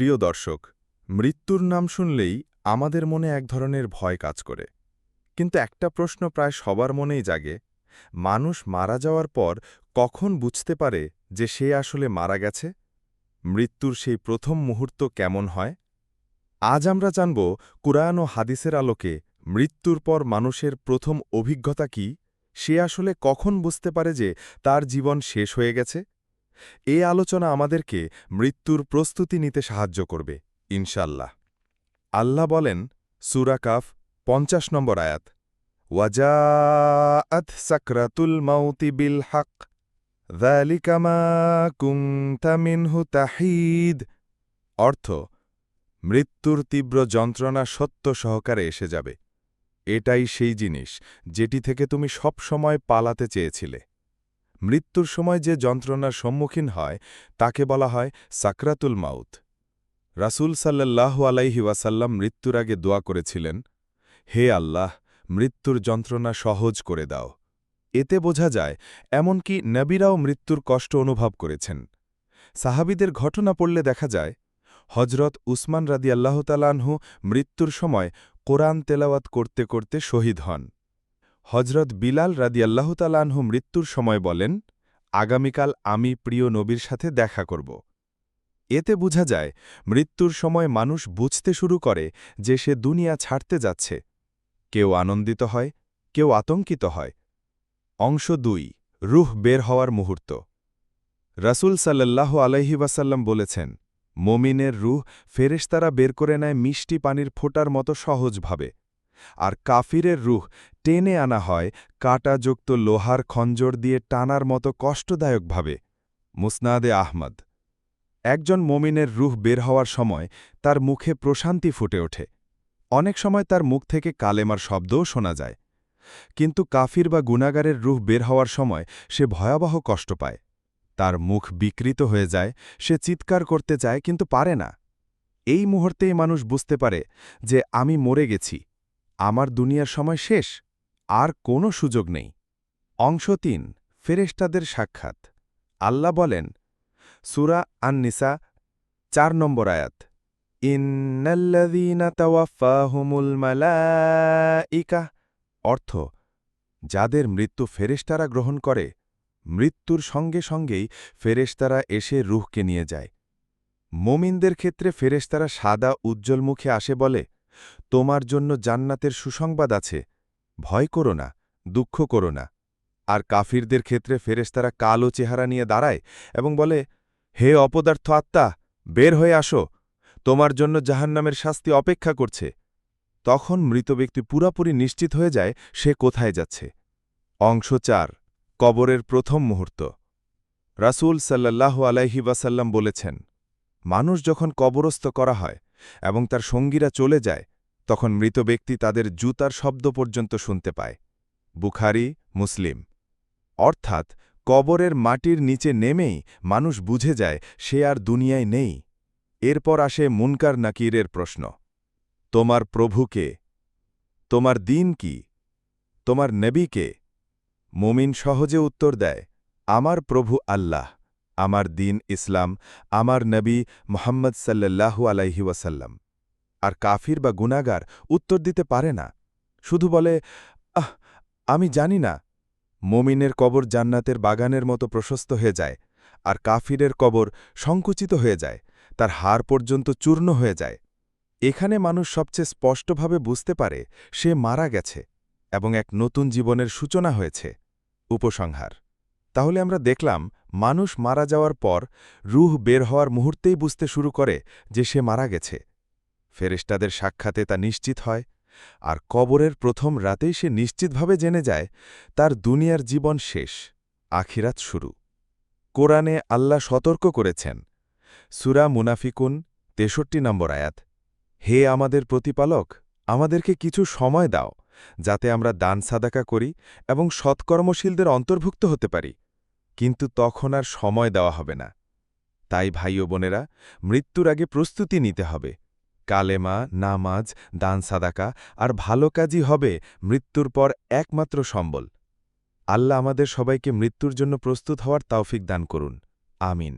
প্রিয় দর্শক, মৃত্যুর নাম শুনলেই আমাদের মনে এক ধরনের ভয় কাজ করে। কিন্তু একটা প্রশ্ন প্রায় সবার মনেই জাগে, মানুষ মারা যাওয়ার পর কখন বুঝতে পারে যে সে আসলে মারা গেছে? মৃত্যুর সেই প্রথম মুহূর্ত কেমন হয়? আজ আমরা জানব কুরআন ও হাদিসের আলোকে মৃত্যুর পর মানুষের প্রথম অভিজ্ঞতা কি, সে আসলে কখন বুঝতে পারে যে তার জীবন শেষ হয়ে গেছে? এ আলোচনা আমাদেরকে মৃত্যুর প্রস্তুতি নিতে সাহায্য করবে ইনশাল্লাহ আল্লাহ বলেন সুরাকাফ পঞ্চাশ নম্বর আয়াত, ওয়াজাআত সাকরাতুল মাউতি বিল হক দ্যালিকামা কুংতা মিনহু তাহিদ। অর্থ, মৃত্যুর তীব্র যন্ত্রণা সত্য সহকারে এসে যাবে। এটাই সেই জিনিস, যেটি থেকে তুমি সব সময় পালাতে চেয়েছিলে। মৃত্যুর সময় যে যন্ত্রণার সম্মুখীন হয়, তাকে বলা হয় সাকরাতুল মাউত। রাসূল সাল্লাহ আলাইহি ওয়াসাল্লাম মৃত্যুর আগে দোয়া করেছিলেন, হে আল্লাহ, মৃত্যুর যন্ত্রণা সহজ করে দাও। এতে বোঝা যায়, এমনকি নবীরাও মৃত্যুর কষ্ট অনুভব করেছেন। সাহাবিদের ঘটনা পড়লে দেখা যায় হজরত উসমান রাদি আল্লাহতালানহু মৃত্যুর সময় কোরআন তেলাওয়াত করতে করতে শহীদ হন। হজরত বিলাল রাদি আল্লাহতালানহু মৃত্যুর সময় বলেন, আগামীকাল আমি প্রিয় নবীর সাথে দেখা করব। এতে বোঝা যায়, মৃত্যুর সময় মানুষ বুঝতে শুরু করে যে সে দুনিয়া ছাড়তে যাচ্ছে। কেউ আনন্দিত হয়, কেউ আতঙ্কিত হয়। অংশ দুই, রুহ বের হওয়ার মুহূর্ত। রাসুল সাল্লাহ আলাইহি ওয়াসাল্লাম বলেছেন, মমিনের রুহ ফেরেশতারা বের করে নেয় মিষ্টি পানির ফোটার মতো সহজভাবে। আর কাফিরের রুহ টেনে আনা হয় কাটাযুক্ত লোহার খঞ্জর দিয়ে টানার মতো কষ্টদায়কভাবে। মুসনাদে আহমদ। একজন মমিনের রুহ বের হওয়ার সময় তার মুখে প্রশান্তি ফুটে ওঠে। অনেক সময় তার মুখ থেকে কালেমার শব্দও শোনা যায়। কিন্তু কাফির বা গুণাগারের রুহ বের হওয়ার সময় সে ভয়াবহ কষ্ট পায়। তার মুখ বিকৃত হয়ে যায়, সে চিৎকার করতে চায় কিন্তু পারে না। এই মুহূর্তেই মানুষ বুঝতে পারে যে, আমি মরে গেছি। আমার দুনিয়ার সময় শেষ। আর কোনো সুযোগ নেই। অংশ তিন, ফেরেশতাদের সাক্ষাৎ। আল্লাহ বলেন, সুরা আননিসা, চার নম্বর আয়াত। মালাইকা অর্থ, যাদের মৃত্যু ফেরেশতারা গ্রহণ করে, মৃত্যুর সঙ্গে সঙ্গেই ফেরেশতারা এসে রুহকে নিয়ে যায়। মোমিনদের ক্ষেত্রে ফেরেশতারা সাদা উজ্জ্বল মুখে আসে বলে, তোমার জন্য জান্নাতের সুসংবাদ আছে ভয় করো না, দুঃখ করো না। আর কাফিরদের ক্ষেত্রে ফেরেশতারা কালো চেহারা নিয়ে দাঁড়ায় এবং বলে, হে অপদার্থ আত্মা, বের হয়ে আসো। তোমার জন্য জাহান্নামের শাস্তি অপেক্ষা করছে। তখন মৃত ব্যক্তি পুরাপুরি নিশ্চিত হয়ে যায় সে কোথায় যাচ্ছে। অংশ চার, কবরের প্রথম মুহূর্ত। রাসূল সাল্লাহ আলাইহি ওয়াসাল্লাম বলেছেন, মানুষ যখন কবরস্থ করা হয় এবং তার সঙ্গীরা চলে যায় তখন মৃত ব্যক্তি তাদের জুতার শব্দ পর্যন্ত শুনতে পায়। বুখারি, মুসলিম। অর্থাৎ, কবরের মাটির নিচে নেমেই মানুষ বুঝে যায়, সে আর দুনিয়ায় নেই। এরপর আসে মুনকার নাকিরের প্রশ্ন। তোমার প্রভুকে তোমার দিন কি? তোমার নেবীকে মুমিন সহজে উত্তর দেয়, আমার প্রভু আল্লাহ, আমার দিন ইসলাম, আমার নবী মোহাম্মদ সাল্লাল্লাহু আলাইহি ওয়াসাল্লাম। আর কাফির বা গুনাগার উত্তর দিতে পারে না। শুধু বলে, আহ, আমি জানি না। মমিনের কবর জান্নাতের বাগানের মতো প্রশস্ত হয়ে যায় আর কাফিরের কবর সংকুচিত হয়ে যায়, তার হার পর্যন্ত চূর্ণ হয়ে যায়। এখানে মানুষ সবচেয়ে স্পষ্টভাবে বুঝতে পারে সে মারা গেছে এবং এক নতুন জীবনের সূচনা হয়েছে। উপসংহার। তাহলে আমরা দেখলাম, মানুষ মারা যাওয়ার পর রুহ বের হওয়ার মুহূর্তেই বুঝতে শুরু করে যে সে মারা গেছে। ফেরেস্টাদের সাক্ষাতে তা নিশ্চিত হয়, আর কবরের প্রথম রাতেই সে নিশ্চিতভাবে জেনে যায়, তার দুনিয়ার জীবন শেষ, আখিরাত শুরু। কোরআনে আল্লাহ সতর্ক করেছেন, সুরা মুনাফিকুন, তেষট্টি নম্বর আয়াত, হে আমাদের প্রতিপালক, আমাদেরকে কিছু সময় দাও, যাতে আমরা দান সাদাকা করি এবং সৎকর্মশীলদের অন্তর্ভুক্ত হতে পারি। কিন্তু তখন আর সময় দেওয়া হবে না। তাই ভাই বোনেরা, মৃত্যুর আগে প্রস্তুতি নিতে হবে। কালেমা, নামাজ, দান সাদাকা, আর ভালো কাজই হবে মৃত্যুর পর একমাত্র সম্বল। আল্লাহ আমাদের সবাইকে মৃত্যুর জন্য প্রস্তুত হওয়ার তাওফিক দান করুন। আমিন।